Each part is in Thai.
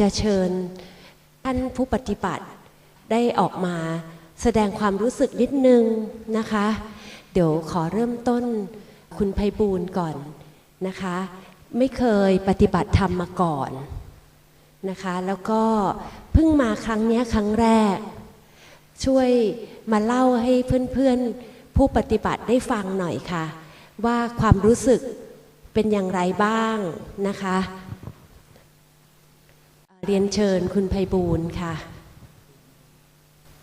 จะเชิญท่านผู้ปฏิบัติได้ออกมาแสดงความรู้สึกนิดนึงนะคะ เดี๋ยวขอเริ่มต้นคุณไพบูลย์ก่อนนะคะ ไม่เคยปฏิบัติธรรมมาก่อนนะคะ แล้วก็เพิ่งมาครั้งนี้ครั้งแรก ช่วยมาเล่าให้เพื่อนๆผู้ปฏิบัติได้ฟังหน่อยค่ะ ว่าความรู้สึกเป็นอย่างไรบ้างนะคะ เรียนเชิญคุณไพบูลค่ะ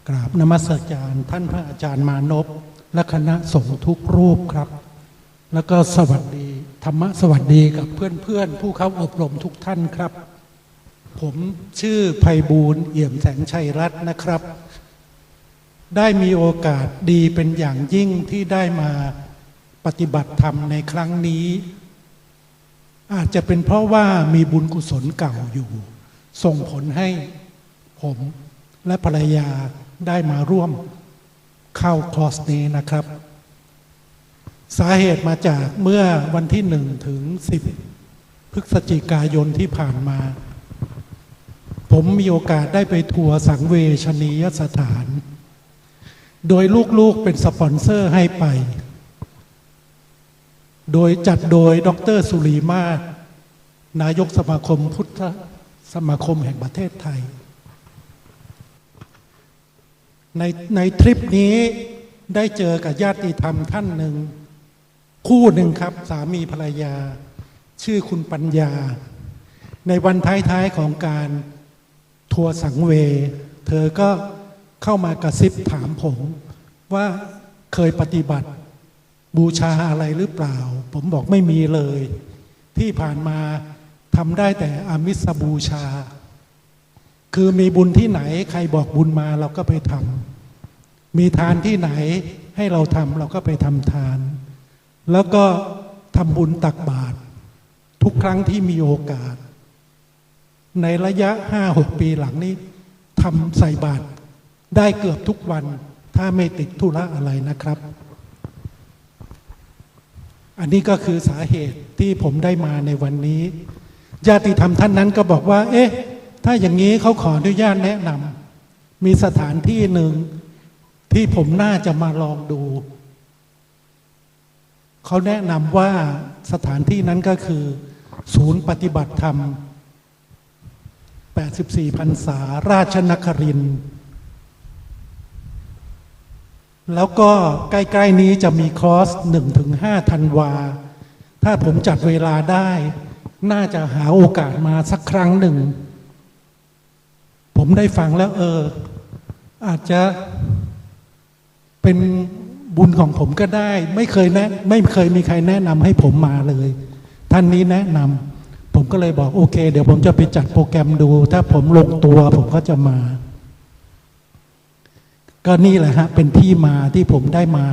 กราบนมัสการท่านพระอาจารย์มานพและคณะสงฆ์ทุกรูปครับ แล้วก็สวัสดีธรรมะสวัสดีกับเพื่อนๆ ผู้เข้าอบรมทุกท่านครับ ผมชื่อไพบูลเอี่ยมแสงชัยรัตน์นะครับ ได้มีโอกาสดีเป็นอย่างยิ่งที่ได้มาปฏิบัติธรรมในครั้งนี้ อาจจะเป็นเพราะว่ามีบุญกุศลเก่าอยู่ ส่งผลให้ผมและภรรยาได้มาร่วมเข้าคอร์สนี้นะครับ สาเหตุมาจากเมื่อวันที่หนึ่งถึงสิบพฤศจิกายนที่ผ่านมา ผมมีโอกาสได้ไปทัวร์สังเวชนียสถาน โดยลูกๆเป็นสปอนเซอร์ให้ไป โดยจัดโดยดรสุรีมาศนายกสมาคมพุทธ สมาคมแห่งประเทศไทย ในในทริปนี้ได้เจอกับญาติธรรมท่านหนึ่ง คู่หนึ่งครับ สามีภรรยา ชื่อคุณปัญญา ในวันท้ายๆของการทัวร์สังเว เธอก็เข้ามากระซิบถามผมว่าเคยปฏิบัติบูชาอะไรหรือเปล่า ผมบอกไม่มีเลย ที่ผ่านมา ทำได้แต่อมิสบูชา คือมีบุญที่ไหนใครบอกบุญมาเราก็ไปทำมีทานที่ไหนให้เราทำเราก็ไปทำทาน แล้วก็ทำบุญตักบาตรทุกครั้งที่มีโอกาส ในระยะห้าหกปีหลังนี้ทำใส่บาตรได้เกือบทุกวัน ถ้าไม่ติดธุระอะไรนะครับ อันนี้ก็คือสาเหตุที่ผมได้มาในวันนี้ ญาติธรรมท่านนั้นก็บอกว่า เอ๊ะ ถ้าอย่างนี้เขาขออนุญาตแนะนำมีสถานที่หนึ่งที่ผมน่าจะมาลองดู เขาแนะนำว่าสถานที่นั้นก็คือ ศูนย์ปฏิบัติธรรม 84พรรษาราชนคริน แล้วก็ใกล้ ๆ นี้จะมีคอร์ส1-5ธันวา ถ้าผมจัดเวลาได้ น่าจะหาโอกาสมาสักครั้งหนึ่ง ผมได้ฟังแล้วเออ อาจจะเป็นบุญของผมก็ได้ ไม่เคยแนะไม่เคยมีใครแนะนำให้ผมมาเลย ท่านนี้แนะนำผมก็เลยบอกโอเค เดี๋ยวผมจะไปจัดโปรแกรมดู ถ้าผมลงตัว ผมก็จะมา ก็นี่แหละฮะ เป็นที่มาที่ผมได้มา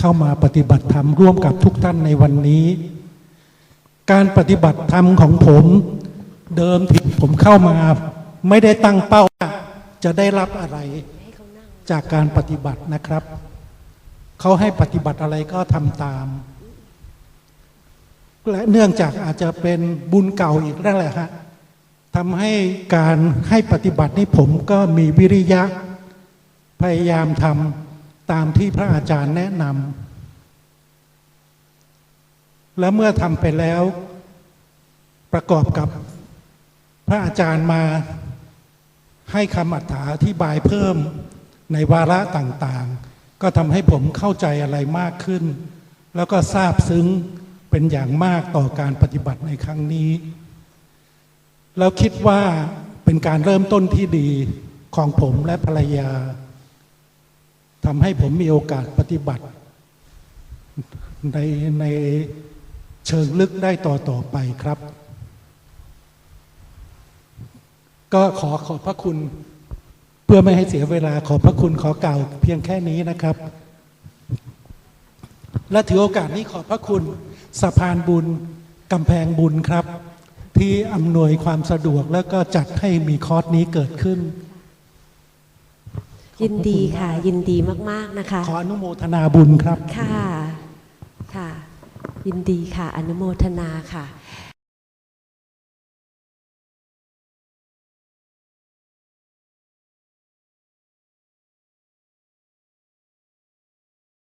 เข้ามาปฏิบัติธรรมร่วมกับทุกท่านในวันนี้ การปฏิบัติธรรมของผมเดิมที่ผมเข้ามา ไม่ได้ตั้งเป้าว่าจะได้รับอะไรจากการปฏิบัตินะครับ เขาให้ปฏิบัติอะไรก็ทำตาม และเนื่องจากอาจจะเป็นบุญเก่าอีกนั่นแหละฮะทำให้การให้ปฏิบัตินี้ผมก็มีวิริยะ พยายามทำตามที่พระอาจารย์แนะนำ และเมื่อทำไปแล้ว ประกอบกับพระอาจารย์มาให้คำอธิบายเพิ่มในวาระต่างๆ ก็ทำให้ผมเข้าใจอะไรมากขึ้น แล้วก็ทราบซึ้งเป็นอย่างมากต่อการปฏิบัติในครั้งนี้ แล้วคิดว่าเป็นการเริ่มต้นที่ดีของผมและภรรยาทำให้ผมมีโอกาสปฏิบัติในใน เชิงลึกได้ต่อต่อไปครับ ก็ขอขอบพระคุณ เพื่อไม่ให้เสียเวลาขอบพระคุณขอกล่าวเพียงแค่นี้นะครับ และถือโอกาสนี้ขอบพระคุณสะพานบุญกำแพงบุญครับ ที่อำนวยความสะดวกแล้วก็จัดให้มีคอร์สนี้เกิดขึ้นยินดีค่ะ ยินดีมาก ๆ นะคะ ขออนุโมทนาบุญครับ ค่ะ ค่ะ ยินดีค่ะ อนุโมทนาค่ะ